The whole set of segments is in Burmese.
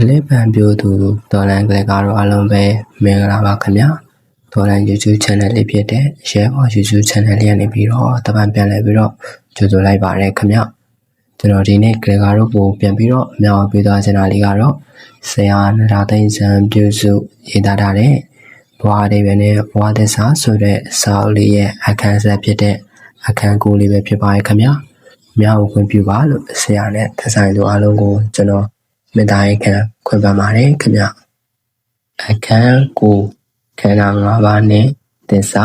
ကလစ်ပံပြိုသူဒေါ်လန်ကလစ်ကတော့အားလုံးပဲမင်္ဂလာပါခင်ဗျာဒေါ်လန် YouTube channel လေးဖြစ်တဲ့ Share for YouTube channel လေးကနေပြီးတော့တပံပြန်လဲပြီးတော့ကြိုဆိုလိုက်ပါရခင်ဗျာကျွန်တော်ဒီနေ့ကလစ်ကတော့ကိုပြန်ပြီးတော့အမြောက်ပေးသွားချင်တာလေးကတော့ဆရာနရာသိန်းစံပြုစုရေးသားထားတဲ့ဘဝအဓိပ္ပာယ်နဲ့ဘဝသစ္စာဆိုတဲ့စာအုပ်လေးရဲ့အခန်းဆက်ဖြစ်တဲ့အခန်းကိုလေးပဲဖြစ်ပါရဲ့ခင်ဗျာမြောက်ခွင့်ပြုပါလို့ဆရာနဲ့သက်ဆိုင်သူအားလုံးကိုကျွန်တော် မေတ္တာရေးခံခွင့်ပန်ပါတယ်ခင်ဗျအခန်းကိုခန္ဓာ၅ပါးနဲ့သစ္စာ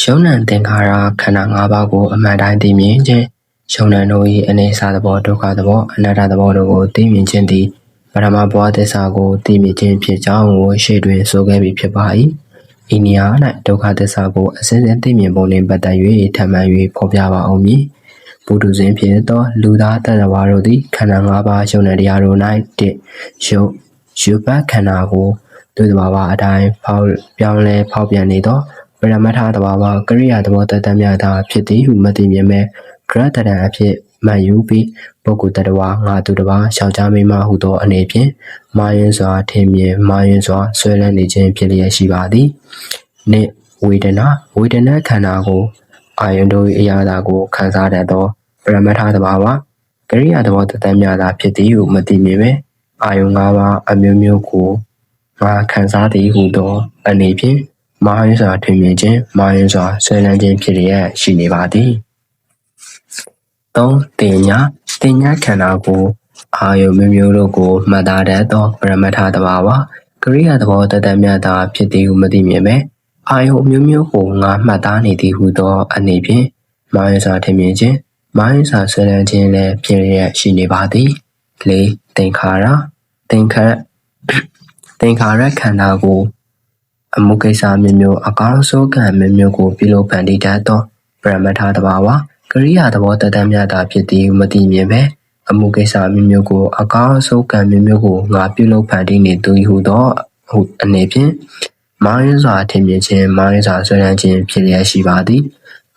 ရှုံးနံသင်္ခါရခန္ဓာ၅ပါးကိုအမှန်တိုင်းသိမြင်ခြင်းရှုံးနံတို့၏အနေစာသဘောဒုက္ခသဘောအနတ္တသဘောတို့ကိုသိမြင်ခြင်းသည်ပရမဘဝသစ္စာကိုသိမြင်ခြင်းဖြစ်ကြောင်းကိုရှေ့တွင်ဆိုခဲ့ပြီးဖြစ်ပါ၏ဤနေရာ၌ဒုက္ခသစ္စာကိုအစဉ်စဉ်သိမြင်ပုံနှင့်ပတ်သက်၍ထပ်မံ၍ဖော်ပြပါအောင်မည်။ ပုထုဇဉ်ဖြစ်သော လူသားတ attva တို့သည် ခန္ဓာ၅ပါးယုံတဲ့တရားတို့၌တည်ယုတ်ယူပတ်ခန္ဓာကိုသူတဘာဝအတိုင်းဖောက်ပြောင်းလဲဖောက်ပြန်နေသောပရမတ္ထတဘာဝကရိယာသဘောတတမြတာဖြစ်သည်ဟုမသိမြင်မဲ့ဂရတရံအဖြစ်မှတ်ယူပြီးပုဂ္ဂိုလ်တ attva ငါသူတစ်ပါးရှောက်ကြားမိမဟုသောအနေဖြင့်မာယွန်းစွာထင်မြင်မာယွန်းစွာဆွဲလန်းနေခြင်းဖြစ်လျက်ရှိပါသည်။နှင့်ဝေဒနာဝေဒနာခန္ဓာကို အာယုန်တို့၏အရာသာကိုခံစားတတ်သောပရမတ္ထသဘာဝကရိယာသဘောတသက်များသာဖြစ်သည်ဟုမသိမြင်ပဲအာယုံ၅ပါးအမျိုးမျိုးကိုငါခံစားသည်ဟုသောအနေဖြင့်မာယစွာထွင်မြင်ခြင်းမာယစွာဆွေးနွေးခြင်းဖြစ်ရရှိနေပါသည်၃တင်ညာတင်ညာခန္ဓာကိုအာယုံမျိုးမျိုးတို့ကိုမှတ်သားတတ်သောပရမတ္ထသဘာဝကရိယာသဘောတသက်များသာဖြစ်သည်ဟုမသိမြင်ပဲ အာယုံမျိုးမျိုးကိုငါမှတ်သားနေသည်ဟုသော အနေဖြင့်မာယစွာထင်မြင်ခြင်းမိုင်းစာဆွဲလန်းခြင်းလည်းဖြစ်ရရှိနေပါသည်လေးသင်္ခါရသင်္ခါရသင်္ခါရခန္ဓာကိုအမှုကိစ္စမျိုးမျိုးအကောင်းဆုံးကံမျိုးမျိုးကိုပြုလုပ်ဖန်တီးတတ်သောပရမတ္ထတဘာဝကရိယာသဘောတတမြတာဖြစ်သည်မသိမြင်ပဲအမှုကိစ္စမျိုးမျိုးကိုအကောင်းဆုံးကံမျိုးမျိုးကိုငါပြုလုပ်ဖန်တီးနေသူဟုသောဟုအနေဖြင့် မိုင်းစွာထင်မြင်ခြင်းမိုင်းစွာဆွဲလန်းခြင်းဖြစ်လျက်ရှိပါသည်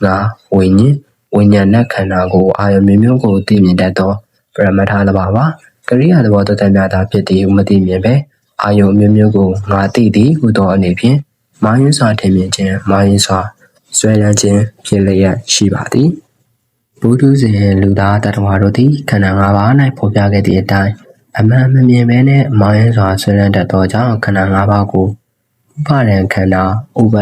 ငါဝိညာဉ်ဝိညာဏခန္ဓာကိုအာယုံမျိုးမျိုးကိုသိမြင်တတ်သောပရမတ္ထသဘာဝကရိယာသဘောတသက်များသာဖြစ်သည်မသိမြင်ပဲအာယုံမျိုးမျိုးကိုငါသိသည်ဟုသောအနေဖြင့်မာယင်းစွာထင်မြင်ခြင်းမာယင်းစွာဆွဲလန်းခြင်းဖြစ်လျက်ရှိပါသည်ဘုဒ္ဓဇင်လူသားတ attva တို့သည်ခန္ဓာ၅ပါး၌ဖော်ပြခဲ့သည့်အတိုင်းအမှန်မမြင်ဘဲနဲ့မာယင်းစွာဆွဲလန်းတတ်သောကြောင့်ခန္ဓာ၅ပါးကိုဥ ပါဒံခန္ဓာဥပ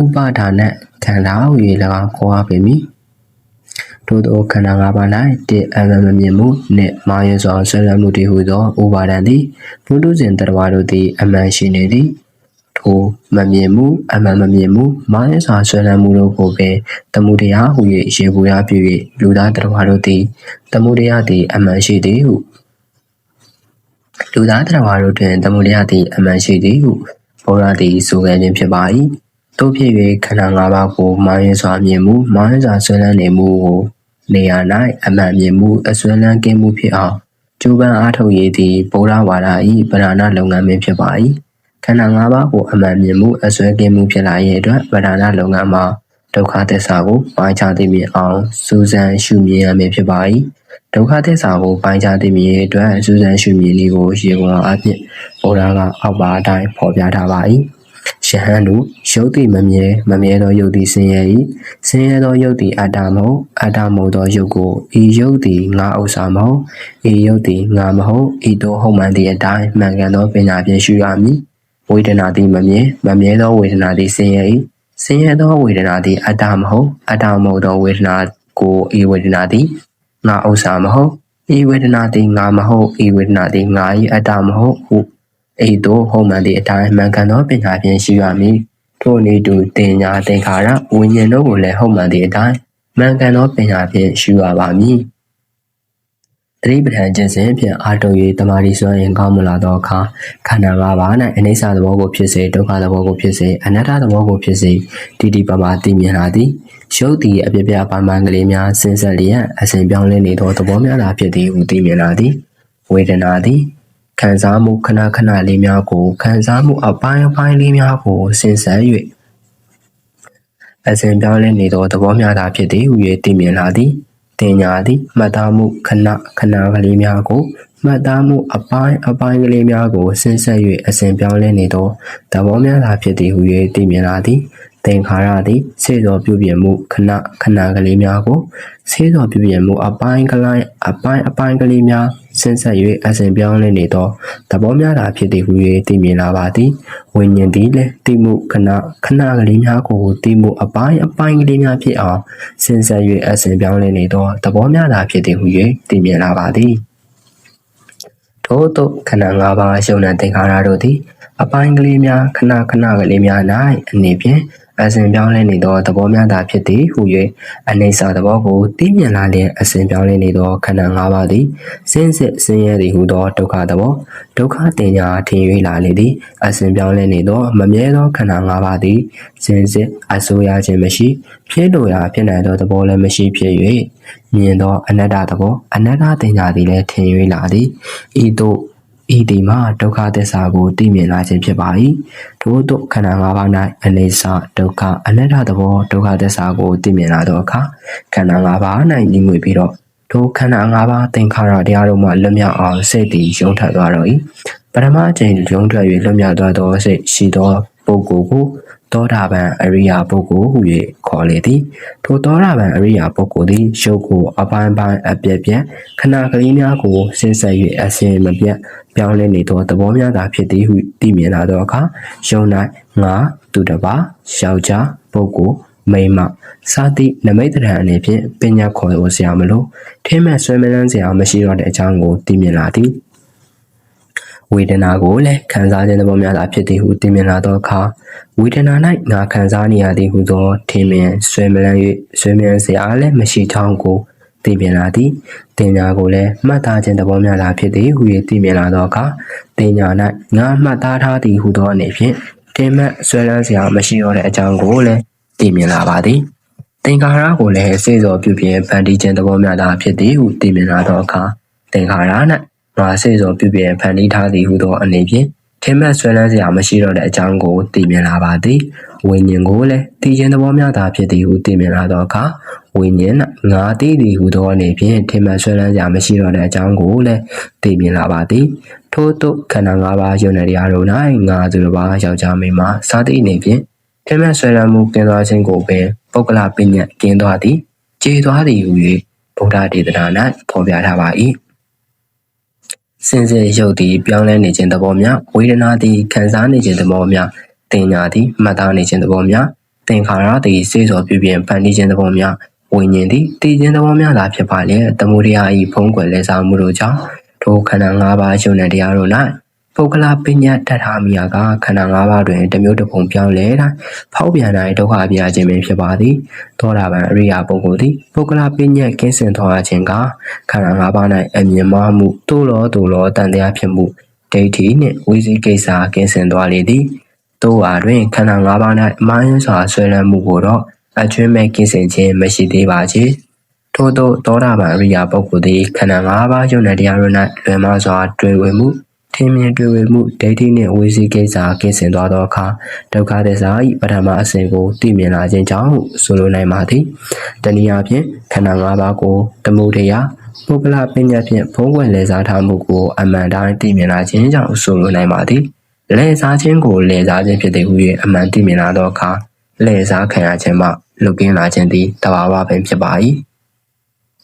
ဥပါဒါနခန္ဓာဟူ၍၎င်းခေါ်ရပေမည်ထို့သောခန္ဓာ၅ပါး၌တစ်အမှန်မမြင်မှုနှင့်မာယစွာဆွဲလန်းမှုတည်ဟူသောဥပါဒံသည်ဘုဒ္ဓဇင်တ attva တို့သည်အမှန်ရှိနေသည်ထိုမမြင်မှုအမှန်မမြင်မှုမာယစွာဆွဲလန်းမှုတို့ကိုပင်တမှုတရားဟူ၍ရေပူရပြု၍လူသားတ attva တို့သည်တမှုတရားသည်အမှန်ရှိသည်ဟု လူသားတ attva တို့တွင်တမှုတရားသည်အမှန်ရှိသည်ဟုဘောရသည်ဆိုခဲ့ခြင်းဖြစ်ပါ၏သို့ဖြစ်၍ခန္ဓာ၅ပါးကိုမာယစွာမြင်မှုမာယစွာဆွဲလန်းနေမှုကိုနေရာ၌အမှန်မြင်မှုအစွဲလန်းကင်းမှုဖြစ်အောင်ကျိုးပန်းအားထုတ်ရည်သည်ဗုဒ္ဓဝါဒ၏ပဓာနာလုပ်ငန်းပင်ဖြစ်ပါ၏ခန္ဓာ၅ပါးကိုအမှန်မြင်မှုအစွဲကင်းမှုဖြစ်လာရဲ့အတွက်ပဓာနာလုပ်ငန်းမှာ ဒုက္ခသစ္စာကိုပိုင်းခြားသိမြင်အောင်စူးစမ်းရှုမြင်ရမည်ဖြစ်ပါ၏ဒုက္ခသစ္စာကိုပိုင်းခြားသိမြင်ရအတွက်စူးစမ်းရှုမြင်နည်းကိုရေပေါ်အဖြစ်ဗုဒ္ဓကအောက်ပါအတိုင်းဖော်ပြထားပါ၏ယဟန်တို့ယုတ်တိမမြဲမမြဲသောယုတ်တိဆင်းရဲ၏ဆင်းရဲသောယုတ်တိအတ္တမဟုတ်အတ္တမဟုတ်သောယုတ်ကိုဤယုတ်တိငါဥစ္စာမဟုတ်ဤယုတ်တိငါမဟုတ်ဤတို့ဟုတ်မှန်သည့်အတိုင်းမှန်ကန်သောပညာဖြင့်ရှုရမည်ဝေဒနာသည်မမြဲမမြဲသောဝေဒနာသည်ဆင်းရဲ၏ ဆင်းရဲသောဝေဒနာသည်အတ္တမဟုတ်အတ္တမဟုတ်သောဝေဒနာကိုဤဝေဒနာသည်ငါဥစ္စာမဟုတ်ဤဝေဒနာသည်ငါမဟုတ်ဤဝေဒနာသည်ငါ၏အတ္တမဟုတ်ဟုအိတို့ဟုတ်မှန်သည့်အတိုင်းမှန်ကန်သောပညာဖြင့်ရှိရမည်ထို့နည်းတူတင်ညာသင်္ခါရဝိညာဉ်တို့ကိုလည်းဟုတ်မှန်သည့်အတိုင်းမှန်ကန်သောပညာဖြင့်ရှိရပါမည် သတိပဋ္ဌာန်ကျင့်စဉ်ဖြင့်အာတု၍တမာရီစွမ်းရင်ကောင်းမလာသောအခါခန္ဓာ၅ပါး၌အနိစ္စသဘောကိုဖြစ်စေဒုက္ခသဘောကိုဖြစ်စေအနတ္တသဘောကိုဖြစ်စေတိတိပမာသိမြင်လာသည်ရုပ်တည်အပြပြပန်းပန်းကလေးများဆင်းဆက်လျက်အစဉ်ပြောင်းလဲနေသောသဘောများသာဖြစ်သည်ဟုသိမြင်လာသည်ဝေဒနာသည်ခံစားမှုခဏခဏလေးများကိုခံစားမှုအပိုင်းအပိုင်းလေးများကိုစဉ်ဆက်၍အစဉ်ပြောင်းလဲနေသောသဘောများသာဖြစ်သည်ဟူ၍သိမြင်လာသည် တင်ညာသည်မှတ်သားမှုခဏခဏကလေးများကိုမှတ်သားမှုအပိုင်းအပိုင်းကလေးများကိုဆင်းဆက်၍အစဉ်ပြောင်းလဲနေသောသဘောများသာဖြစ်သည်ဟု၍သိမြင်လာသည် သင်္ခါရသည်စေသောပြုပြင်မှုခဏခဏကလေးများကိုစေသောပြုပြင်မှုအပိုင်းကလေးအပိုင်းအပိုင်းကလေးများဆင်းဆက်၍အစဉ်ပြောင်းလဲနေသောသဘောများသာဖြစ်သည်ဟု၍သိမြင်လာပါသည်ဝိညာဉ်သည်လည်းသိမှုခဏခဏကလေးများကိုသိမှုအပိုင်းအပိုင်းကလေးများဖြစ်အောင်ဆင်းဆက်၍အစဉ်ပြောင်းလဲနေသောသဘောများသာဖြစ်သည်ဟု၍သိမြင်လာပါသည်ထို့သို့ခန္ဓာ၅ပါးရှုံတဲ့သင်္ခါရတို့သည်အပိုင်းကလေးများခဏခဏကလေးများ၌အနေဖြင့် အစဉ်ပြောင်းလဲနေသောသဘောများသာဖြစ်သည်ဟု၍အနေစာသဘောကိုသိမြင်လာလျက်အစဉ်ပြောင်းလဲနေသောခန္ဓာ၅ပါးသည်စင်းစစ်ဆင်းရဲသည်ဟုသောဒုက္ခသဘောဒုက္ခတင်ညာထင်၍လာလေသည်အစဉ်ပြောင်းလဲနေသောမမြဲသောခန္ဓာ၅ပါးသည်စင်းစစ်အစိုးရခြင်းမရှိဖြစ်လိုရာဖြစ်နိုင်သောသဘောလည်းမရှိဖြစ်၍မြင်သောအနတ္တသဘောအနတ္တတင်ညာသည်လည်းထင်၍လာသည်ဤသို့ ဤဒီမှာဒုက္ခသစ္စာကိုသိမြင်လာခြင်းဖြစ်ပါ၏ထို့သို့ခန္ဓာ၅ပါး၌အနေစာဒုက္ခအနတ္တသဘောဒုက္ခသစ္စာကိုသိမြင်လာသောအခါခန္ဓာ၅ပါး၌ညီငွေပြီးတော့ထိုခန္ဓာ၅ပါးသင်္ခါရတရားတို့မှလွတ်မြောက်အောင်စိတ်တည်ရုံထသွားတော့၏ပထမအချိန်ရုံထွက်၍လွတ်မြောက်သွားသောစိတ်ရှိသောပုဂ္ဂိုလ်ကို သောတာပန်အရိယာပုဂ္ဂိုလ်ဟု၍ခေါ်လေသည်ထိုသောတာပန်အရိယာပုဂ္ဂိုလ်သည်ရုပ်ကိုအပိုင်းပိုင်းအပြက်ပြက်ခဏကလေးများကိုစဉ်ဆက်၍အစင်မပြတ်ပြောင်းလဲနေသောသဘောများသာဖြစ်သည်ဟုသိမြင်လာသောအခါယုံ၌ငါသူတစ်ပါးယောက်ျားပုဂ္ဂိုလ်မိမစာတိနမိတ်တရံအနေဖြင့်ပညာခေါ်လို့ဆရာမလို့ထင်းမဲ့ဆွဲမလန်းစရာမရှိတော့တဲ့အကြောင်းကိုသိမြင်လာသည် ဝေဒနာကိုလည်းခံစားခြင်းသဘောများသာဖြစ်သည်ဟုသိမြင်လာသောအခါဝေဒနာ၌ငါခံစားနေရသည်ဟုသောထင်မြင်ဆွေးမလန်း၍ဆွေးမြန်းစရာလည်းမရှိထောင်းကိုသိမြင်လာသည်တင်ညာကိုလည်းမှတ်သားခြင်းသဘောများသာဖြစ်သည်ဟု၍သိမြင်လာသောအခါတင်ညာ၌ငါမှတ်သားထားသည်ဟုသောအနေဖြင့်တင်မှတ်ဆွဲလန်းစရာမရှိတော့တဲ့အကြောင်းကိုလည်းသိမြင်လာပါသည်သင်္ခါရကိုလည်းစေစောပြုပြင်ဖန်တီးခြင်းသဘောများသာဖြစ်သည်ဟုသိမြင်လာသောအခါသင်္ခါရ၌ ငါစေစောပြုပြင်ဖန်တီးထားသည်ဟုသောအနေဖြင့်ထင်မှတ်ဆွဲလန်းစရာမရှိတော့တဲ့အကြောင်းကိုသိမြင်လာပါသည်ဝိညာဉ်ကိုလည်းသိခြင်းသဘောများသာဖြစ်သည်ဟုသိမြင်လာသောအခါဝိညာဉ်ငါသိသည်ဟုသောအနေဖြင့်ထင်မှတ်ဆွဲလန်းစရာမရှိတော့တဲ့အကြောင်းကိုလည်းသိမြင်လာပါသည်ထို့သို့ခန္ဓာ၅ပါးယုံတဲ့တရားတို့၌ငါသူတစ်ပါးယောက်ျားမိန်းမစသည့်အနေဖြင့်ထင်မှတ်ဆွဲလန်းမှုကင်းသွားခြင်းကိုပင်ပုဂ္ဂလပညာကင်းသွားသည်ကျေသွားသည်ဟု၍ဗုဒ္ဓဒေသနာ၌ဖော်ပြထားပါ၏ စင်စစ်ရုပ်သည်ပြောင်းလဲနေခြင်းသဘောများဝေဒနာသည်ခံစားနေခြင်းသဘောများတင်ညာသည်မှတ်သားနေခြင်းသဘောများသင်္ခါရသည်စေစောပြုပြင်ဖန်တီးခြင်းသဘောများဝိညာဉ်သည်တည်ခြင်းသဘောများသာဖြစ်ပါလေတမှုတရားဤဖုံးကွယ်လဲစားမှုတို့ကြောင့်ထိုခန္ဓာ၅ပါးယုံတဲ့တရားတို့၌ ပုဂ္ဂလပညာတတ်ထားမိရာကခန္ဓာ၅ပါးတွင်တစ်မျိုးတစ်ပုံပြောင်းလဲတိုင်းဖောက်ပြန်တိုင်းဒုက္ခပြခြင်းပင်ဖြစ်ပါသည်သောတာပန်အရိယာပုဂ္ဂိုလ်သည်ပုဂ္ဂလပညာကင်းစင်သွားခြင်းကခန္ဓာ၅ပါး၌အမြင်မှားမှုသို့လောသို့လောတန်တရားဖြစ်မှုဒိဋ္ဌိနှင့်ဝိသိကိစ္စကင်းစင်သွားလေသည်တို့ဟာတွင်ခန္ဓာ၅ပါး၌အမှန်စွာဆွဲလန်းမှုကိုတော့အကျွမ်းမဲ့ကင်းစင်ခြင်းမရှိသေးပါချေထို့သောသောတာပန်အရိယာပုဂ္ဂိုလ်သည်ခန္ဓာ၅ပါးယုံတဲ့တရားတို့၌လွယ်မစွာတွေ့ဝေမှု ထင်မြင်တွေ့ဝေမှုဒိဋ္ဌိနှင့်ဝိသိကိစ္စကင်းစင်သွားသောအခါဒုက္ခသစ္စာ၏ပထမအစဉ်ကိုသိမြင်လာခြင်းကြောင့်ဆိုလိုနိုင်ပါသည်တနည်းအားဖြင့်ခန္ဓာ၅ပါးကိုတမှုတရားပုဂ္ဂလပညာဖြင့်ဖုံးကွယ်လဲစားထားမှုကိုအမှန်တိုင်းသိမြင်လာခြင်းကြောင့်ဆိုလိုနိုင်ပါသည်လဲစားခြင်းကိုလဲစားခြင်းဖြစ်သည်ဟု၍အမှန်သိမြင်လာသောအခါလဲစားခံရခြင်းမှလွတ်ကင်းလာခြင်းသည်တဘာဝပင်ဖြစ်ပါ၏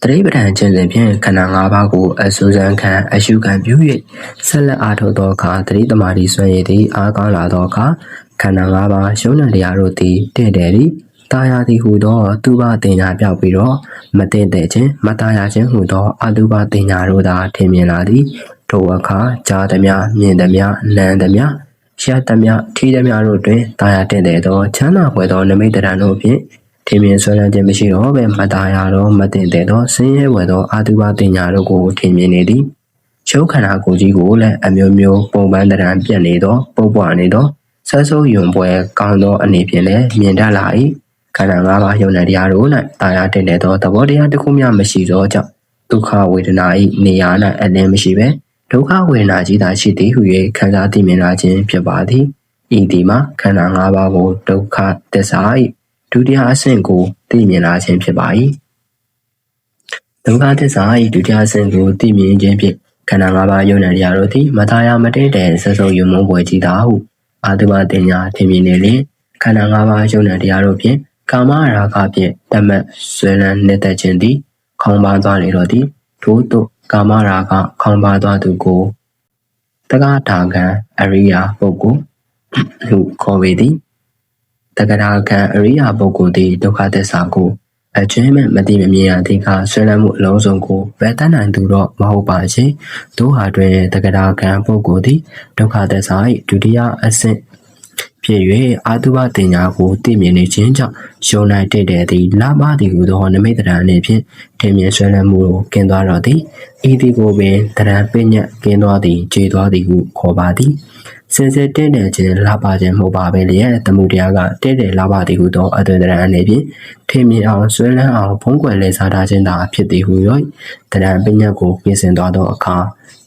တရိပဒံခြင်းစဉ်ဖြင့်ခန္ဓာ၅ပါးကိုအစူဇံခံအရှုခံပြု၍ဆက်လက်အားထုတ်သောအခါတရိတမာတိဆွမ်းရည်သည်အားကောင်းလာသောအခါခန္ဓာ၅ပါးရှုံးတဲ့တရားတို့သည်တင့်တယ်သည်တာယာသည်ဟူသောသူဘတင်ညာပြောက်ပြီးတော့မတင့်တဲ့ခြင်းမတာယာခြင်းဟူသောအတုဘတင်ညာတို့သာထင်မြင်လာသည်ထိုအခါကြားသည်များမြင်သည်များလမ်းသည်များရသည်များထီးသည်များတို့တွင်တာယာတင့်တဲ့သောချမ်းသာဖွယ်သောနမိတ်တရံတို့ဖြင့် ထင်မြင်ဆွဲလန်းခြင်းမရှိတော့ဘဲမတာယာတော့မတင်တဲ့သောဆင်းရဲဝယ်သောအာတုဘတင်ညာတို့ကိုထင်မြင်နေသည်ချုပ်ခန္ဓာကိုယ်ကြီးကိုလည်းအမျိုးမျိုးပုံပန်းတရံပြက်နေသောပုပ်ပွားနေသောဆဆဆိုးယွန်ပွဲကောင်းသောအနေဖြင့်လည်းမြင်တတ်လာ၏ခန္ဓာ၅ပါးယုံတဲ့တရားတို့၌တာယာတင်တဲ့သောသဘောတရားတစ်ခုမျှမရှိသောကြောင့်ဒုက္ခဝေဒနာ၏နေရာ၌အလင်းမရှိဘဲဒုက္ခဝေဒနာကြီးသာရှိသည်ဟု၍ခံစားသိမြင်လာခြင်းဖြစ်ပါသည်ဤဒီမှာခန္ဓာ၅ပါးကိုဒုက္ခသစ္စာ၏ ဒုတိယအဆင့်ကိုသိမြင်လာခြင်းဖြစ်ပါ၏ဒုက္ခသစ္စာ၏ဒုတိယအဆင့်ကိုသိမြင်ခြင်းဖြင့်ခန္ဓာ၅ပါးယုံနာတရားတို့သည်မသာယာမတည့်တဲ့ဆက်စုပ်ယုံမုံပွဲကြီးသာဟုအာတုဘတင်ညာထင်မြင်နေလျင်ခန္ဓာ၅ပါးယုံနာတရားတို့ဖြင့်ကာမရာဂဖြင့်တမတ်ဆွေလန်းနေတတ်ခြင်းသည်ခေါင်းပါသွားလေတော့သည်ထို့သို့ကာမရာဂခေါင်းပါသွားသူကိုတက္ကတာကံအရိယာပုဂ္ဂိုလ်ဟုခေါ်ပေသည် တက္ကတာကံအရိယာပုဂ္ဂိုလ်သည်ဒုက္ခသစ္စာကိုအကျွမ်းမဲ့မတိမမြင်ရသည့်ကဆွေးနွေးမှုအလုံးစုံကိုဘယ်တတ်နိုင်သူတော့မဟုတ်ပါချေတို့ဟာတွင်တက္ကတာကံပုဂ္ဂိုလ်သည်ဒုက္ခသစ္စာ၏ဒုတိယအဆင့်ဖြစ်၍အာတုဘတင်ညာကိုသိမြင်နေခြင်းကြောင့်ယုံနိုင်တဲ့တဲ့သည်လာပါသည်ဟုသောနမိတ်တရအနေဖြင့်ထင်မြင်ဆွေးနွေးမှုကိုကင်းသွားတော့သည်ဤသည်ကိုပင်တရံပညတ်ကင်းသွားသည်ခြေသွားသည်ဟုခေါ်ပါသည် စင်စစ်တဲ့တဲ့ခြင်းလာပါခြင်းမဟုတ်ပါပဲလျက်တမှုတရားကတဲ့တဲ့လာပါသည်ဟုသောအသွင်တရံအနေဖြင့်ထင်မြင်အောင်ဆွေးလန်းအောင်ဖုံးကွယ်လဲစားထားခြင်းသာဖြစ်သည်ဟု၍တရံပညတ်ကိုပြင်ဆင်သွားသောအခါ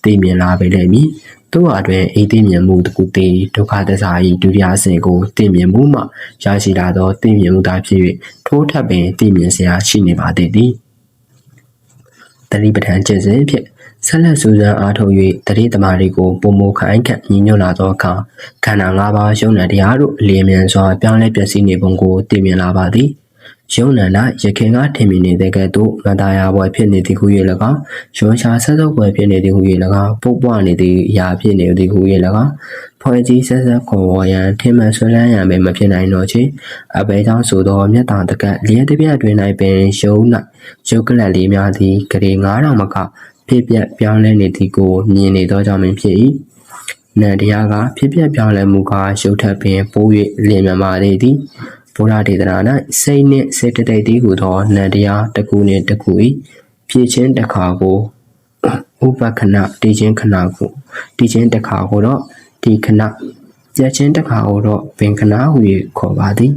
သိမြင်လာပေလိမ့်မည်တို့ဟာတွင်အိသိမြင်မှုတစ်ခုတည်းဒုက္ခသစ္စာ၏ဒုတိယအဆင့်ကိုသိမြင်မှုမှရရှိလာသောသိမြင်မှုသာဖြစ်၍ထိုးထပ်ပင်သိမြင်စရာရှိနေပါသေးသည်တတိပဋ္ဌာန်ကျင့်စဉ်ဖြင့် ဆက်လက်စူးစမ်းအားထုတ်၍တတိသမารီကိုပုံမခိုင်းခန့်ညီညွတ်လာသောအခါခန္ဓာ၅ပါးယုံနာတရားတို့အလျင်မြန်စွာပြောင်းလဲပျက်စီးနေပုံကိုသိမြင်လာပါသည်ယုံနံ၌ရခင်ကထင်မြင်နေတဲ့ကဲ့သို့မတရားပွဲဖြစ်နေသည်ဟု၍၎င်းရွှန်ရှာဆက်စုပ်ပွဲဖြစ်နေသည်ဟု၍၎င်းပုတ်ပွားနေသည်အရာဖြစ်နေသည်ဟု၍၎င်းဖွဲ့စည်းဆက်ဆက်ခွန်ဝေါ်ရန်ထင်မှန်ဆွလန်းရန်ပဲမဖြစ်နိုင်တော့ချေအဘဲကြောင့်ဆိုသောမြတ်တာတကလျက်တပြက်တွင်၌ပင်ယုံ၌ရုပ်ကလတ်လေးများသည်ဂရေ9000မက ဖြစ်ပြပြောင်းလဲနေသည်ကိုမြင်နေသောကြောင့်ပင်ဖြစ်၏နန္တရားကဖြစ်ပြပြောင်းလဲမှုကရုပ်ထပ်ပင်ပိုး၍လျင်မြန်ပါသေးသည်ဗုဒ္ဓဒေသနာ၌စိတ်နှင့်စေတသိက်တည်းဟူသောနန္တရားတစ်ခုနှင့်တစ်ခု၏ဖြစ်ချင်းတစ်ခါကိုဥပခဏတည်ခြင်းခဏကိုတည်ခြင်းတစ်ခါကိုတော့ဒီခဏကြက်ချင်းတစ်ခါကိုတော့ပင်ခဏဟူ၍ခေါ်ပါသည်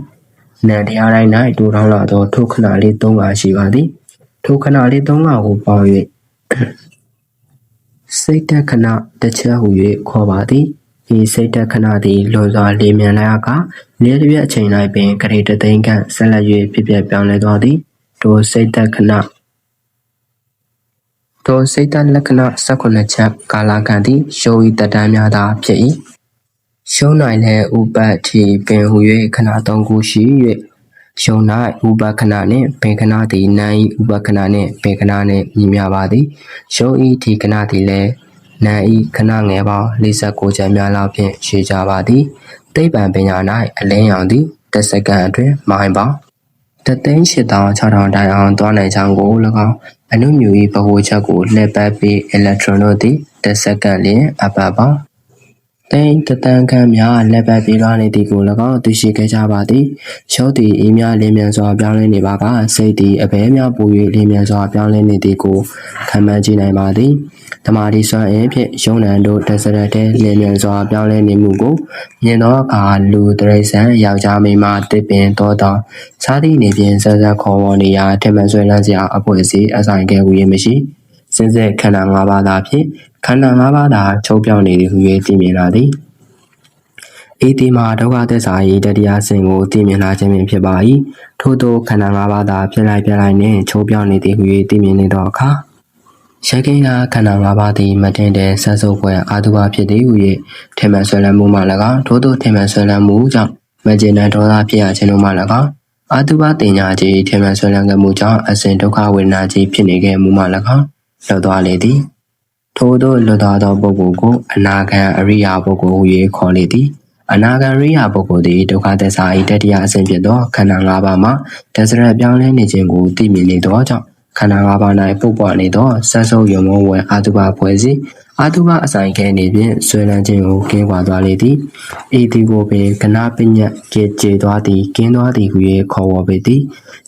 နန္တရားတိုင်း၌တူထောင်းလာသောထိုခဏလေး၃ပါးရှိပါသည်ထိုခဏလေး၃ပါးကိုပေါင်း၍ စိတ်တခဏတစ်ချက်ဟူ၍ခေါ်ပါသည်ဤစိတ်တက်ခဏသည်လွန်စွာလေမြန်လာကလျက်တစ်ပြက်အချိန်၌ပင်ဂရေတသိန်းခန့်ဆက်လက်၍ဖြစ်ပျက်ပြောင်းလဲသွားသည်ထိုစိတ်တက်ခဏထိုစိတ်တက်လက္ခဏာ18ချက်ကာလကံသည်ရှုံဤတတန်းများသာဖြစ်၏ရှုံနိုင်တဲ့ဥပတ်တိပင်ဟူ၍ခဏ၃ခုရှိ၍ ရှုံ၌ဥပခဏနှင့်ပင်ခဏသည်နာဤဥပခဏနှင့်ပင်ခဏနှင့်ညီမျှပါသည်ရှုံဤဒီခဏသည်လည်းနံဤခဏငယ်ပေါင်း46ချက်များလောက်ဖြင့်ရှည်ကြပါသည်သိပ္ပံပညာ၌အလင်းရောင်သည်တစ်စက္ကန့်အတွင်းမိုင်ပေါင်းတသိန်း8600တိုင်အောင်သွားနိုင်ကြောင်းကို၎င်းအနုမြူ၏ဗဟိုချက်ကိုလှည့်ပတ်ပြီးအီလက်ထရွန်တို့သည်တစ်စက္ကန့်လျင်အပတ်ပေါင်း တိန်တတန်ခန့်များလက်ပတ်ပြေးလွှားနေသည်ကို၎င်းသိရှိခဲ့ကြပါသည်ရုပ်သည်အေးများလင်းမြန်စွာပြောင်းလဲနေပါကစိတ်သည်အဘဲများပူ၍လင်းမြန်စွာပြောင်းလဲနေသည်ကိုခံမှန်းကြည့်နိုင်ပါသည်တမာတိစွမ်းအင်ဖြင့်ယုံနံတို့တစရက်တဲ့လင်းမြန်စွာပြောင်းလဲနေမှုကိုမြင်သောအခါလူတရိษံယောက်ျားမိန်းမတစ်ပင်တောတောင်စားသည့်နေဖြင့်ဆက်ဆက်ခေါ်ဝေါ်နေရာထင်မှန်ဆွဲလန်းစရာအဖွဲ့အစည်းအဆိုင်ကဲဝေးမရှိ စင်စစ်ခန္ဓာ၅ပါးသာဖြင့်ခန္ဓာ၅ပါးသာချုပ်ပြောင်းနေသည်ဟု၍သိမြင်လာသည်ဤတိမှာဒုက္ခသစ္စာ၏တတရားစဉ်ကိုသိမြင်လာခြင်းပင်ဖြစ်ပါ၏ထို့သောခန္ဓာ၅ပါးသာဖြစ်လိုက်ပြလိုက်နှင့်ချိုးပြောင်းနေသည်ဟု၍သိမြင်နေသောအခါရကိန်းကခန္ဓာ၅ပါးသည်မတင်တဲ့ဆန်းစုပ်ပွဲအာတုဘဖြစ်သည်ဟု၍ထင်မှန်ဆွဲလန်းမှုမှ၎င်းထို့သောထင်မှန်ဆွဲလန်းမှုကြောင့်မကျေနပ်ဒေါသဖြစ်ရခြင်းတို့မှ၎င်းအာတုဘတင်ညာကြီးထင်မှန်ဆွဲလန်းမှုကြောင့်အစဉ်ဒုက္ခဝေဒနာကြီးဖြစ်နေခဲ့မှုမှ၎င်း လွတ်သွားလေသည်ထို့သောလွတ်သွားသောပုဂ္ဂိုလ်ကိုအနာဂံအရိယာပုဂ္ဂိုလ်ဟု၍ခေါ်လေသည်အနာဂံရိယာပုဂ္ဂိုလ်သည်ဒုက္ခသစ္စာ၏တတိယအဆင့်ဖြစ်သောခန္ဓာ၅ပါးမှာတစရပြောင်းလဲနေခြင်းကိုသိမြင်နေသောကြောင့်ခန္ဓာ၅ပါး၌ပုတ်ပွားနေသောဆန်းဆုံးယုံမဝဲအာတုဘဖွဲ့စီ အာတုဘအဆိုင်ခဲနေဖြင့်ဆွေလန်းခြင်းကိုကင်းကွာသွားလေသည်ဤသည်ကိုပင်ကနာပညတ်ကြေကြေသွားသည်ကင်းသွားသည်ဟု၍ခေါ်ဝေါ်ပေသည်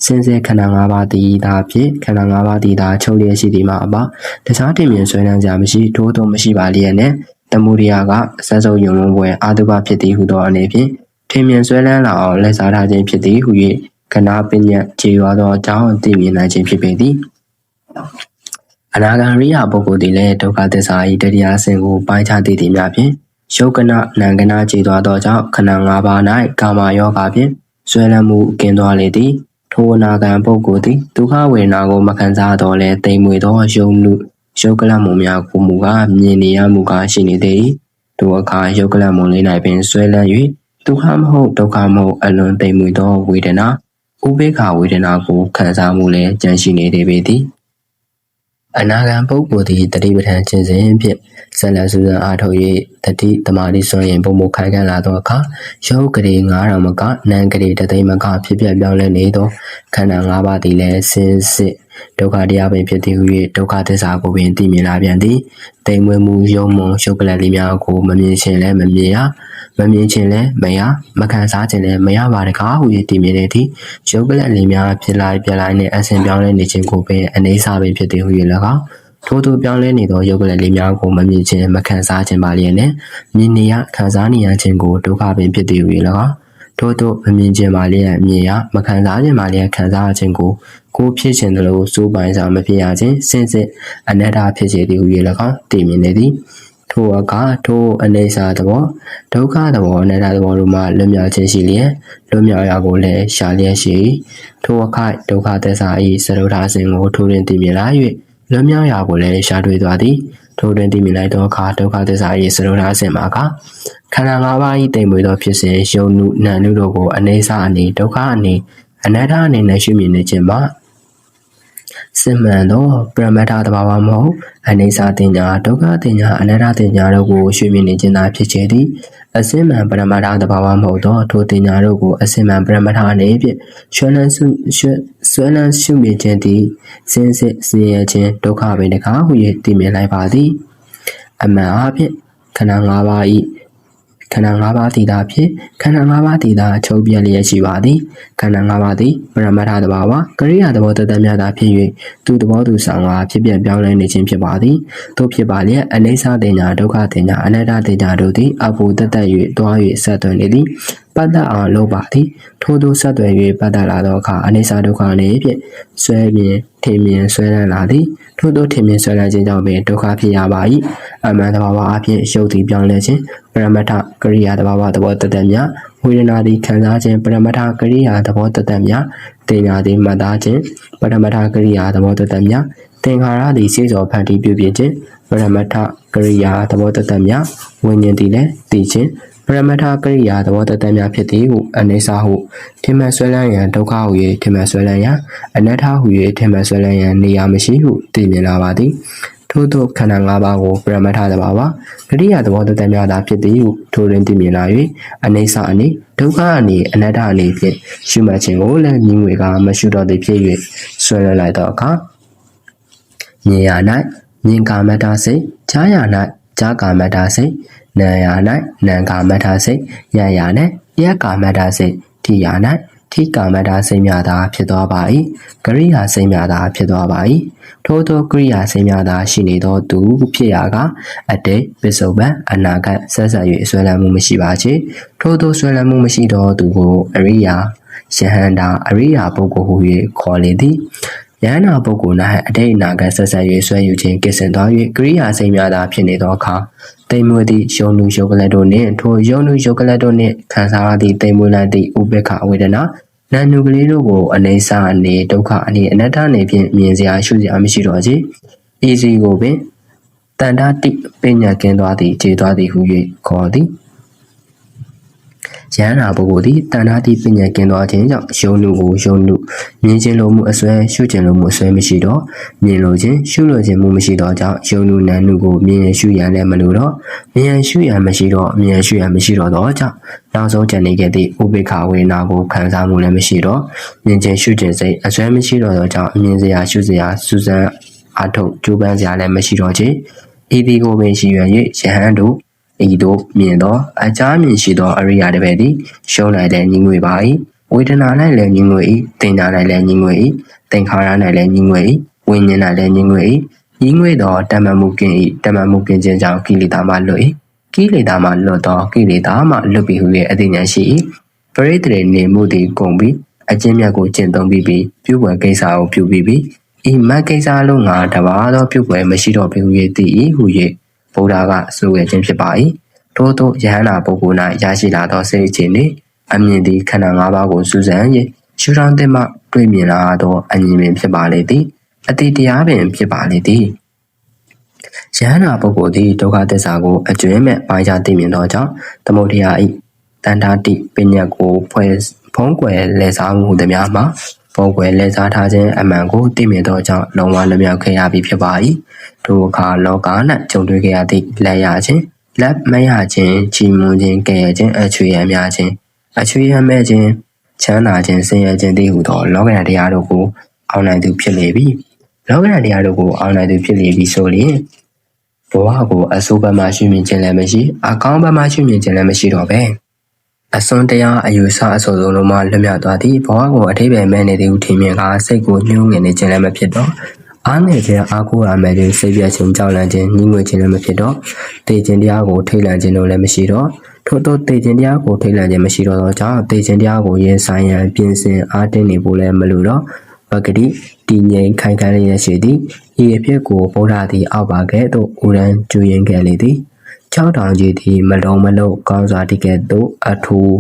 စင်စစ်ခန္ဓာ၅ပါးသည်သာဖြင့်ခန္ဓာ၅ပါးသည်သာချုပ်လျက်ရှိသည်မှာအပါတခြားတင်မြင်ဆွေလန်းကြမရှိထိုးသောမရှိပါလျက်နဲ့တမှုရိယာကအစဆုပ်ယုံလုံးပွဲအာတုဘဖြစ်သည်ဟုသောအနေဖြင့်ထင်မြင်ဆွဲလန်းလာအောင်လက်စားထားခြင်းဖြစ်သည်ဟု၍ကနာပညတ်ခြေရွာသောအကြောင်းသိမြင်နိုင်ခြင်းဖြစ်ပေသည် အနာဂံရိယပုဂ္ဂိုလ်သည်လည်းဒုက္ခသစ္စာ၏တရားအစဉ်ကိုပိုင်းခြားသိသည်များဖြင့်ယုတ်ကနနံကနာခြေသွားသောကြောင့်ခဏ၅ပါး၌ကာမယောဂဖြင့်ဆွဲလန်းမှုကင်းသွားလေသည်ထိုအနာဂံပုဂ္ဂိုလ်သည်ဒုက္ခဝေဒနာကိုမခံစားတော့လဲတိမ်မွေသောယုံမှုယုတ်ကလမုံများကိုမူကားမြင်နေရမှုကရှိနေသည်ထိုအခါယုတ်ကလမုံလေး၌ပင်ဆွဲလန်း၍ဒုက္ခမဟုတ်ဒုက္ခမဟုတ်အလွန်သိမ်မွေ့သောဝေဒနာဥပေက္ခဝေဒနာကိုခံစားမှုလည်းကြန့်ရှိနေသေးပေသည် အနာဂံပုဂ္ဂိုလ်သည်တတိပဋ္ဌာန်ခြင်းစဉ်ဖြင့်ဆက်လက်စူးစမ်းအားထုတ်၍တတိတမာတိစွန့်ရင်ပုံမခိုင်ခံ့လာသောအခါယောဂရေ9000မကနံဂရေတသိမကဖြစ်ပြပြောင်းလဲနေသောခန္ဓာ၅ပါးသည်လည်းစင်စစ် ဒုက္ခတရားပင်ဖြစ်သည်ဟု၍ဒုက္ခသစ္စာကိုပင်သိမြင်လာပြန်သည်တိမ်မွေမှုယုံမုံရှုပ်ကလတ်လေးများကိုမမြင်ခြင်းလည်းမမြင်ရမမြင်ခြင်းလည်းမရမခံစားခြင်းလည်းမရပါတကားဟု၍တည်မြင်နေသည်ရုပ်ကလတ်လေးများဖြစ်လာပြလိုက်နှင့်အစဉ်ပြောင်းလဲနေခြင်းကိုပင်အနေစာပင်ဖြစ်သည်ဟု၍၎င်းထို့သူပြောင်းလဲနေသောရုပ်ကလတ်လေးများကိုမမြင်ခြင်းမခံစားခြင်းပါလျက်နဲ့မြင်နေရခံစားနေရခြင်းကိုဒုက္ခပင်ဖြစ်သည်ဟု၍၎င်း ထို့သောမမြင်ခြင်းပါလျက်မြင်ရမခံစားခြင်းပါလျက်ခံစားရခြင်းကိုကိုဖြစ်ခြင်းတလို့စိုးပိုင်စွာမဖြစ်ရခြင်းစင်စစ်အနတ္တဖြစ်စေသည်ဟု၍၎င်းသိမြင်နေသည်ထိုအကထိုအနေစာသဘောဒုက္ခသဘောအနတ္တသဘောတို့မှလွတ်မြောက်ခြင်းရှိလျက်လွတ်မြောက်ရာကိုလည်းရှာလျက်ရှိထိုအခိုက်ဒုက္ခသစ္စာ၏စရုထာစဉ်ကိုထိုတွင်သိမြင်လာ၍လွတ်မြောက်ရာကိုလည်းရှာတွေ့သွားသည် ထိုတွင်သိမြင်လိုက်သောအခါဒုက္ခသစ္စာ၏စရုထာစဉ်မှာကခန္ဓာ၅ပါး၏တိမ်မွေသောဖြစ်စဉ်ယုံနုနံနုတို့ကိုအနေစာအနေဒုက္ခအနေအနတ္တအနေနဲ့ရှုမြင်နေခြင်းမှာစစ်မှန်သောပရမတ္ထသဘာဝမဟုတ်အနိစ္စတင်ညာဒုက္ခတင်ညာအနတ္တတင်ညာတို့ကိုရှုမြင်နေခြင်းသာဖြစ်ခြင်းသည် အစင်မှန်ပရမတ္ထသဘာဝမဟုတ်သောထိုတင်ညာတို့ကိုအစင်မှန်ပရမတ္ထအနေဖြင့်ဆွဲလန်းစုဆွဲလန်းရှုမြင်ခြင်းသည်စင်စစ်စင်ရခြင်းဒုက္ခပင်တကားဟု၍သိမြင်လိုက်ပါသည်အမှန်အားဖြင့်ခန္ဓာ၅ပါး၏ ခန္ဓာ၅ပါးတည်တာဖြင့်ခန္ဓာ၅ပါးတည်တာအချုပ်ပြက်လျက်ရှိပါသည်ခန္ဓာ၅ပါးသည်ပရမတ္ထသဘာဝကရိယာသဘောတသက်များသာဖြစ်၍သူသဘောသူဆောင်ကဖြစ်ပြပြောင်းလဲနေခြင်းဖြစ်ပါသည်သို့ဖြစ်ပါလျက်အနိစ္စတင်ညာဒုက္ခတင်ညာအနတ္တတင်ညာတို့သည်အဘူတသက်၍တွား၍ဆက်သွယ်နေသည်ပတ်သက်အောင်လုပ်ပါသည်ထို့သောဆက်သွယ်၍ပတ်သက်လာသောအခါအနိစ္စဒုက္ခအနေဖြင့်ဆွဲမြင်ထင်မြင်ဆွဲလန်းလာသည်ထို့သောထင်မြင်ဆွဲလန်းခြင်းကြောင့်ပင်ဒုက္ခဖြစ်ရပါ၏အမှန်တဘာဝအဖြစ်ရုပ်တည်ပြောင်းလဲခြင်းပရမတ္ထကရိယာတဘာဝသဘောတသက်များဝေဒနာသည်ခံစားခြင်းပရမတ္ထကရိယာသဘောတသက်များတင်ညာသည်မှတ်သားခြင်းပရမတ္ထကရိယာသဘောတသက်များသင်္ခါရသည်စေစောဖန်တီးပြုပြင်ခြင်းပရမတ္ထကရိယာသဘောတသက်များဝိညာဉ်သည်လည်းသိခြင်း ပရမတ္ထကရိယာသဘောတသက်များဖြစ်သည်ဟုအနေစာဟုထင်မှန်ဆွဲလန်းရန်ဒုက္ခဟု၍ထင်မှန်ဆွဲလန်းရန်အနတ္ထဟု၍ထင်မှန်ဆွဲလန်းရန်နေရာမရှိဟုသိမြင်လာပါသည်ထို့သောခန္ဓာ၅ပါးကိုပရမတ္ထသဘာဝကရိယာသဘောတသက်များသာဖြစ်သည်ဟုထိုတွင်သိမြင်လာ၍အနေစာအနေဒုက္ခအနေအနတ္တအနေဖြင့်ရှုမှတ်ခြင်းကိုလည်းမြင်ငွေကမရှုတော့သည်ဖြစ်၍ဆွဲလန်းလိုက်သောအခါမြင်ရ၌မြင်ကာမတ္တစိတ်ကြားရ၌ကြားကာမတ္တစိတ် နာယာ၌နံကာမထာစိတ်ယယာ၌ယကာမထာစိတ်ထိယာ၌ထိကာမထာစိတ်များသာဖြစ်သွားပါ၏ကရိယာစိတ်များသာဖြစ်သွားပါ၏ထို့သောကရိယာစိတ်များသာရှိနေသောသူဖြစ်ရာကအတေပစ္စုပန်အနာဂတ်ဆက်ဆက်၍ဆွဲလန်းမှုမရှိပါချေထို့သောဆွဲလန်းမှုမရှိသောသူကိုအရိယာယဟန္တာအရိယာပုဂ္ဂိုလ်ဟု၍ခေါ်လေသည် ယန္နာပုဂ္ဂိုလ်၌အတိတ်အနာဂတ်ဆက်ဆက်၍ဆွဲယူခြင်းကိစ္စင်သွား၍ကရိယာစိတ်များသာဖြစ်နေသောအခါတိမ်မွေသည့်ယုံနုယုတ်ကလတ်တို့နှင့်ထိုယုံနုယုတ်ကလတ်တို့နှင့်ခံစားရသည့်တိမ်မွေလိုက်သည့်ဥပေက္ခဝေဒနာနာနုကလေးတို့ကိုအနေစာအနေဒုက္ခအနေအနတ္တအနေဖြင့်မြင်စရာရှုစရာမရှိတော့ချေဤစီကိုပင်တန်တာတိပညာကင်းသွားသည်ခြေသွားသည်ဟု၍ခေါ်သည် ယန္နာပုဂ္ဂိုလ်သည်တဏှာတိပညာကင်းသွားခြင်းကြောင့်ယုံနုကိုယုံနုမြင်ခြင်းလိုမှုအစွဲရှုခြင်းလိုမှုအစွဲမရှိတော့မြင်လိုခြင်းရှုလိုခြင်းမှုမရှိတော့ကြောင့်ယုံနုနံနုကိုမြင်ရရှုရန်လည်းမလိုတော့မြင်ရရှုရန်မရှိတော့မြင်ရရှုရန်မရှိတော့တော့ကြောင့်နောက်ဆုံးကြံနေခဲ့သည့်ဥပိ္ပခဝေနာကိုခံစားမှုလည်းမရှိတော့မြင်ခြင်းရှုခြင်းစိတ်အစွဲမရှိတော့တော့ကြောင့်မြင်စရာရှုစရာစူးစမ်းအထုတ်ကြိုးပမ်းစရာလည်းမရှိတော့ချေဤဒီကိုပင်ရှိရန်၍ယဟန်တို့ ဤသို့မြင်သောအကြမြင်ရှိသောအရိယာတပည့်သည်ရှုံးလိုက်တဲ့ညီငွေပါ၏ဝေဒနာ၌လည်းညီငွေ၏တင်ညာ၌လည်းညီငွေ၏သင်္ခါရ၌လည်းညီငွေ၏ဝိညာဉ်၌လည်းညီငွေ၏ညီငွေသောတမ္မမှုကင်း၏တမ္မမှုကင်းခြင်းကြောင့်ကိလေသာမှလွတ်၏ကိလေသာမှလွတ်သောကိလေသာမှလွတ်ပြီဟု၍အသိဉာဏ်ရှိ၏ပရိသေရေနေမှုသည်ကုန်ပြီးအကျင့်မြတ်ကိုကျင့်သုံးပြီးပြီးပြုပွဲကိစ္စကိုပြုပြီးပြီးဤမတ်ကိစ္စလုံးငါတပါသောပြုပွဲမရှိတော့ပြီဟု၍သိ၏ဟု၍ ဗုဒ္ဓကဆိုခဲ့ခြင်းဖြစ်ပါ၏ထို့သောယဟန္တာပုဂ္ဂိုလ်၌ရရှိလာသောစိတ်အခြေနှင့်အမြင်သည်ခန္ဓာ၅ပါးကိုစူးစမ်း၍ရှုထောင့်တဲ့မှတွေ့မြင်လာသောအမြင်ပင်ဖြစ်ပါလေသည်အတိတရားပင်ဖြစ်ပါလေသည်ယဟန္တာပုဂ္ဂိုလ်သည်ဒုက္ခသစ္စာကိုအကျွမ်းမဲ့ပိုင်းခြားသိမြင်သောကြောင့်သမုဒိယဤတန်တာတိပညာကိုဖွဲ့ဖုံးကွယ်လဲစားမှုသည်များမှာဖုံးကွယ်လဲစားထားခြင်းအမှန်ကိုသိမြင်သောကြောင့်လုံးဝလွတ်မြောက်ခဲ့ရပြီဖြစ်ပါ၏ ထိုအခါလောက၌ကြုံတွေ့ခဲ့ရသည့်လက်ရခြင်းလက်မရခြင်းချီးမွမ်းခြင်းကဲ့ရဲ့ခြင်းအချွေရများခြင်းအချွေရမဲ့ခြင်းချမ်းသာခြင်းဆင်းရဲခြင်းတည်းဟူသောလောကဓာတ်တရားတို့ကိုအောင်နိုင်သူဖြစ်လေပြီလောကဓာတ်တရားတို့ကိုအောင်နိုင်သူဖြစ်လေပြီဆိုလျှင်ဘဝကိုအဆိုးဘက်မှရှုမြင်ခြင်းလည်းမရှိအကောင်းဘက်မှရှုမြင်ခြင်းလည်းမရှိတော့ပဲအစွန်းတရားအယူဆအဆိုဆုံးလုံးမှလွတ်မြောက်သွားသည်ဘဝကိုအထိပ္ပယ်မဲ့နေသည်ဟုထင်မြင်ကစိတ်ကိုညှိုးငင်နေခြင်းလည်းမဖြစ်တော့ အားငယ်ခြင်းအားကိုးရမယ်တွင်စိတ်ပြတ်ခြင်းကြောက်လန့်ခြင်းညှိငွေခြင်းလည်းမဖြစ်တော့တေခြင်းတရားကိုထိတ်လန့်ခြင်းတို့လည်းမရှိတော့ထို့သောတေခြင်းတရားကိုထိတ်လန့်ခြင်းမရှိတော့သောကြောင့်တေခြင်းတရားကိုရင်ဆိုင်ရန်ပြင်ဆင်အားတင်းနေဖို့လည်းမလိုတော့ပဂတိတည်ငြိမ်ခိုင်ခံရရှိသည်ဤအဖြစ်ကိုဗုဒ္ဓသည်အောက်ပါကဲ့သို့ဥရန်ကျူရင်ခဲ့လေသည်ကြောက်တောင်ကြီးသည်မလုံးမလုံးကောင်းစွာတည်ကဲ့သို့အထူး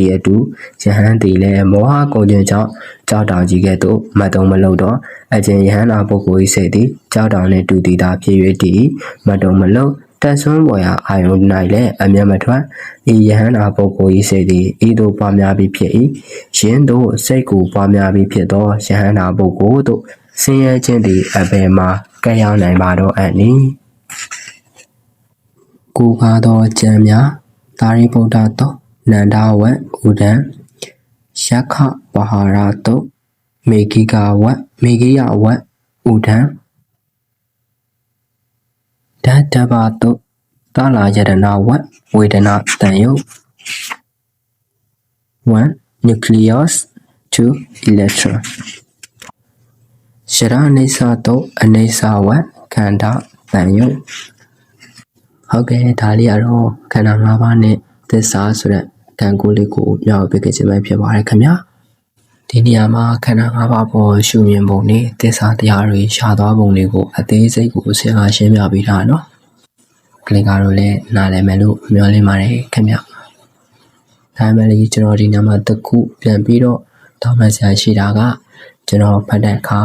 ဤအတူယဟန်သည်လည်းမောဟကုန်ခြင်းကြောင့်ကြောက်တောင်ကြီးကဲ့သို့မတုံမလုံးတော့အကျဉ်ယဟန်နာပုဂ္ဂိုလ်၏စိတ်သည်ကြောက်တောင်နှင့်တူတည်တာဖြစ်၍တည်မတုံမလုံးတက်ဆွမ်းပေါ်ရာအာယုန်၌လည်းအမျက်မထွက်ဤယဟန်နာပုဂ္ဂိုလ်၏စိတ်သည်ဤသို့ပွားများပြီးဖြစ်၏ယင်းသို့စိတ်ကိုပွားများပြီးဖြစ်သောယဟန်နာပုဂ္ဂိုလ်တို့ဆင်းရဲခြင်းသည်အဘယ်မှာကဲ့ရောက်နိုင်ပါတော့အံ့နည်းကိုကားသောကျမ်းများသာရိပုတ္တသော နန္ဒဝတ်ဥဒံယက္ခပဟာရတုမေဂိကဝတ်မေဂိယဝတ်ဥဒံဓတ္တဗတုသလာယတနာဝတ်ဝေဒနာတန်ယုတ်1 nucleus 2 electron ရှရအိဋ္ဌတုအနေစာဝတ်ခန္ဓာတန်ယုတ်ဟုတ်ကဲ့ဒါလေးကတော့ခန္ဓာ၅ပါးနဲ့သစ္စာဆိုတဲ့ ကံကိုလေးကိုမျှဝေပေးခဲ့ခြင်းပဲဖြစ်ပါတယ်ခင်ဗျာဒီနေရာမှာခန္ဓာ၅ပါးပေါ်ရှုမြင်ပုံနဲ့သစ္စာတရားတွေရှားသွားပုံတွေကိုအသေးစိတ်ကိုဆရာရှင်းပြပေးထားနော်ကလင်ကတော့လည်းနားလည်မယ်လို့မျှော်လင့်ပါတယ်ခင်ဗျဒါပေမဲ့လည်းကျွန်တော်ဒီညမှာတစ်ခုပြန်ပြီးတော့တောင်းပန်ဆရာရှိတာကကျွန်တော်ဖတ်တဲ့အခါ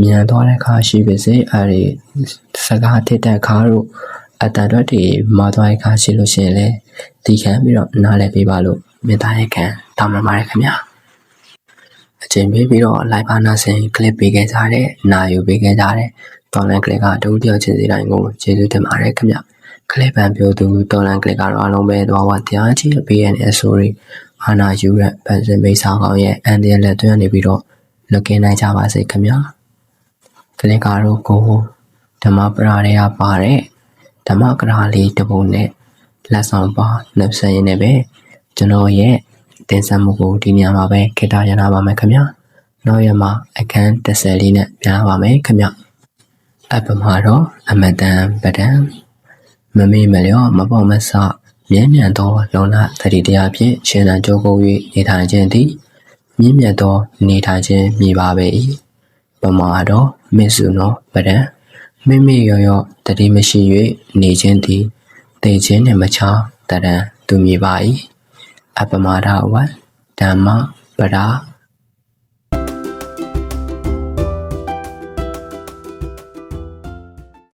မြန်သွားတဲ့အခါရှိပါစေအဲဒီစကားထစ်တဲ့အခါတို့ အတန်တော့ဒီမာသွားတဲ့အခါရှိလို့ရှိရင်လည်းဒီခံပြီးတော့နားလည်ပေးပါလို့မေတ္တာရက်ခံတောင်းပန်ပါတယ်ခင်ဗျာအချိန်ပေးပြီးတော့ live ပါနာဆင် clip ပေးခဲ့ကြတဲ့နာယူပေးခဲ့ကြတဲ့တော်လန် clip ကတူတယောက်ချင်းစီတိုင်းကိုကျေးဇူးတင်ပါတယ်ခင်ဗျာကလစ်ပန်ပြောသူတော်လန်ကလစ်ကတော့အလုံးပဲသွားဝတရားကြီး BNS sorry အာနာယူရက်ဗန်စင်မိတ်ဆောင်ကောင်ရဲ့အန်ဒီလက်သွင်းနေပြီးတော့လွတ်ကင်းနိုင်ကြပါစေခင်ဗျာကလစ်ကတော့ကိုဓမ္မပရာတွေကပါတဲ့ ဓမ္မကရာလေးတပုံနဲ့လက်ဆောင်ပါနှုတ်ဆက်ရင်းနဲ့ပဲကျွန်တော်ရဲ့တင်ဆက်မှုကိုဒီညမှာပဲခေတ္တရနာပါမယ်ခင်ဗျာနောက်ရမှာအခန်း30လေးနဲ့ပြန်ပါမယ်ခင်ဗျအပမှာတော့အမတန်ပဒံမမေ့မလျော့မပေါ့မဆမြဲမြံသောလုံလသတိတရားဖြင့်ရှင်သန်ကြိုးကုပ်၍နေထိုင်ခြင်းသည်မြင့်မြတ်သော နေထိုင်ခြင်းမြည်ပါပေ၏ပမာတော့မစ္ဆုနောပဒံ မိမိရောရောတတိမရှိ၍နေခြင်းသည်တေခြင်းနှင့်မချတရံသူမြည်ပါ၏အပမာဒဝဓမ္မပရာ